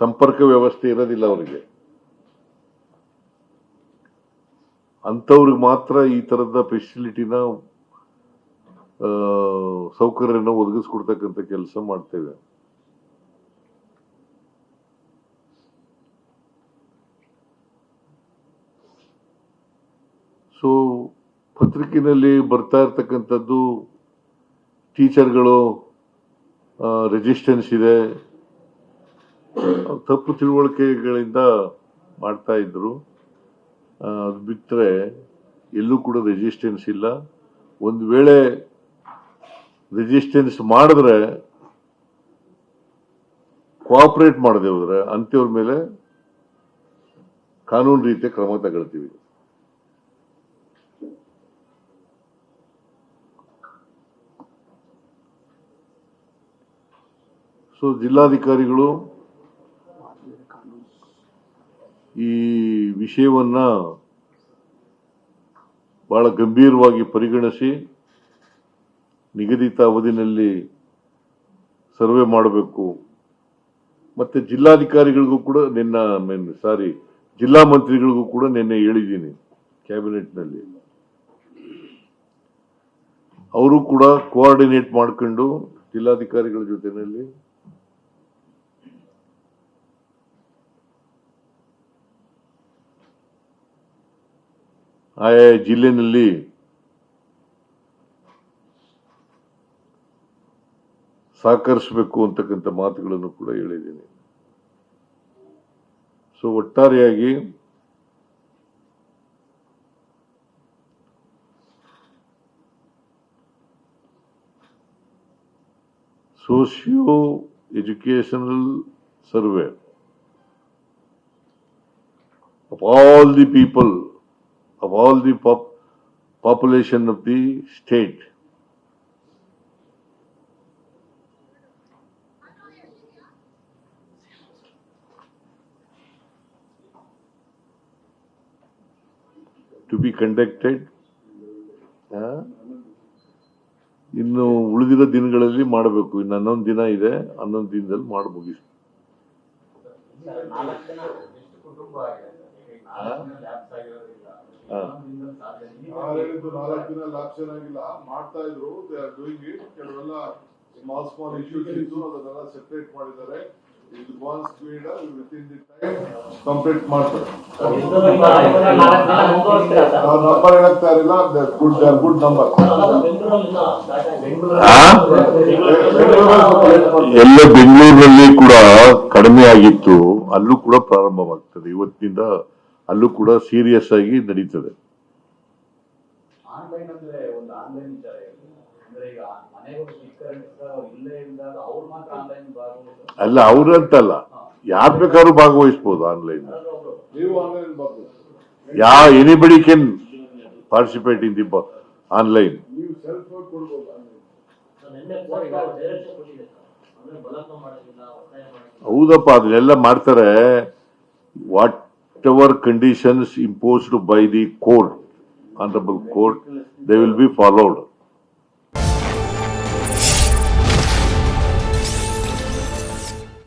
ಸಂಪರ್ಕ ವ್ಯವಸ್ಥೆ ಇರೋದಿಲ್ಲ ಅವರಿಗೆ. ಅಂಥವ್ರಿಗೆ ಮಾತ್ರ ಈ ತರದ ಫೆಸಿಲಿಟಿನ ಸೌಕರ್ಯನ ಒದಗಿಸ್ಕೊಡ್ತಕ್ಕಂಥ ಕೆಲಸ ಮಾಡ್ತೇವೆ. ಸೊ ಪತ್ರಿಕೆಯಲ್ಲಿ ಬರ್ತಾ ಇರ್ತಕ್ಕಂಥದ್ದು ಟೀಚರ್ಗಳು ರೆಜಿಸ್ಟೆನ್ಸ್ ಇದೆ. ತಪ್ಪು ತಿಳುವಳಿಕೆಗಳಿಂದ ಮಾಡ್ತಾ ಇದ್ರು. ಅದು ಬಿಟ್ಟರೆ ಎಲ್ಲೂ ಕೂಡ ರೆಜಿಸ್ಟೆನ್ಸ್ ಇಲ್ಲ. ಒಂದು ವೇಳೆ ರೆಜಿಸ್ಟೆನ್ಸ್ ಮಾಡಿದ್ರೆ ಕೋಆಪರೇಟ್ ಮಾಡದೆ ಹೋದ್ರೆ ಅಂಥವ್ರ ಮೇಲೆ ಕಾನೂನು ರೀತಿಯ ಕ್ರಮ ತಗೊಳ್ತೀವಿ. ಸೊ ಜಿಲ್ಲಾಧಿಕಾರಿಗಳು ಈ ವಿಷಯವನ್ನ ಬಹಳ ಗಂಭೀರವಾಗಿ ಪರಿಗಣಿಸಿ ನಿಗದಿತ ಅವಧಿನಲ್ಲಿ ಸರ್ವೆ ಮಾಡಬೇಕು. ಮತ್ತೆ ಜಿಲ್ಲಾಧಿಕಾರಿಗಳಿಗೂ ಕೂಡ ನಿನ್ನ ಮೀನ್ ಸಾರಿ, ಜಿಲ್ಲಾ ಮಂತ್ರಿಗಳಿಗೂ ಕೂಡ ನಿನ್ನೆ ಹೇಳಿದ್ದೀನಿ ಕ್ಯಾಬಿನೆಟ್ನಲ್ಲಿ. ಅವರು ಕೂಡ ಕೋಆರ್ಡಿನೇಟ್ ಮಾಡ್ಕೊಂಡು ಜಿಲ್ಲಾಧಿಕಾರಿಗಳ ಜೊತೆನಲ್ಲಿ ಆಯಾ ಜಿಲ್ಲೆಯಲ್ಲಿ ಸಹಕರಿಸಬೇಕು ಅಂತಕ್ಕಂಥ ಮಾತುಗಳನ್ನು ಕೂಡ ಹೇಳಿದ್ದೀನಿ. ಸೊ ಒಟ್ಟಾರೆಯಾಗಿ socio educational survey of all the people, of all the pop- population of the state. To be conducted. ಇನ್ನು ಉಳಿದಿರೋ ದಿನಗಳಲ್ಲಿ ಮಾಡಬೇಕು ಇನ್ನು ಹನ್ನೊಂದು ದಿನ ಇದೆ ಹನ್ನೊಂದು ದಿನದಲ್ಲಿ ಮಾಡಿ ಮುಗಿಸ್ ನಾಲ್ಕು ದಿನ ಆಗಿಲ್ಲ. ಮಾಡ್ತಾ ಇದ್ರು. ದೇ ಆರ್ ಡೂಯಿಂಗ್ ಇಟ್ ಕೆಲವೆಲ್ಲ ಸ್ಮಾಲ್ ಸ್ಮಾಲ್ ಇಶ್ಯೂಸ್ ಇದ್ದು ಅದನ್ನೆಲ್ಲ ಸೆಪರೇಟ್ ಮಾಡಿದ್ದಾರೆ. ಇದು ಬಾನ್ speed within the time complete ಮಾಡ್ತಾರೆ. ಅವ್ರ ನಂಬರ್ ಹೇಳಕ್ತಾ ಇರಲಿಲ್ಲ. ಗುಡ್ ಗುಡ್ ನಂಬರ್ ಎಲ್ಲ ಬೆಂಗಳೂರಲ್ಲಿ ಕೂಡ ಕಡಿಮೆ ಆಗಿತ್ತು ಅಲ್ಲೂ ಕೂಡ ಪ್ರಾರಂಭವಾಗ್ತದೆ. ಇವತ್ತಿನಿಂದ ಅಲ್ಲೂ ಕೂಡ ಸೀರಿಯಸ್ ಆಗಿ ನಡೀತದೆ. ಆನ್ಲೈನ್ ಅಂದ್ರೆ ಒಂದು ಆನ್ಲೈನ್ ವಿಚಾರ ಅಂದ್ರೆ ಈಗ ಮನೆಗೆ ಹೋಗಿ ಇಲ್ಲೇ ಇದ್ದಾಗ ಅವ್ರು ಮಾತ್ರ ಆನ್ಲೈನ್ ಭಾಗವಹಿಸೋದು ಅಲ್ಲ ಅವ್ರಂತಲ್ಲ ಯಾರ್ ಬೇಕಾದ್ರೂ ಭಾಗವಹಿಸ್ಬೋದು ಆನ್ಲೈನ್ ನೀವು ಆನ್ಲೈನ್ ಬರ್ಬೋದು yeah anybody can participate in the online ನೀವು ಸೆಲ್ಫ್ ಕೊಡ್ಬೋದು ಹೌದಪ್ಪ ಅದನ್ನೆಲ್ಲ ಮಾಡ್ತಾರೆ. What whatever conditions imposed by the court, honorable court, they will be followed.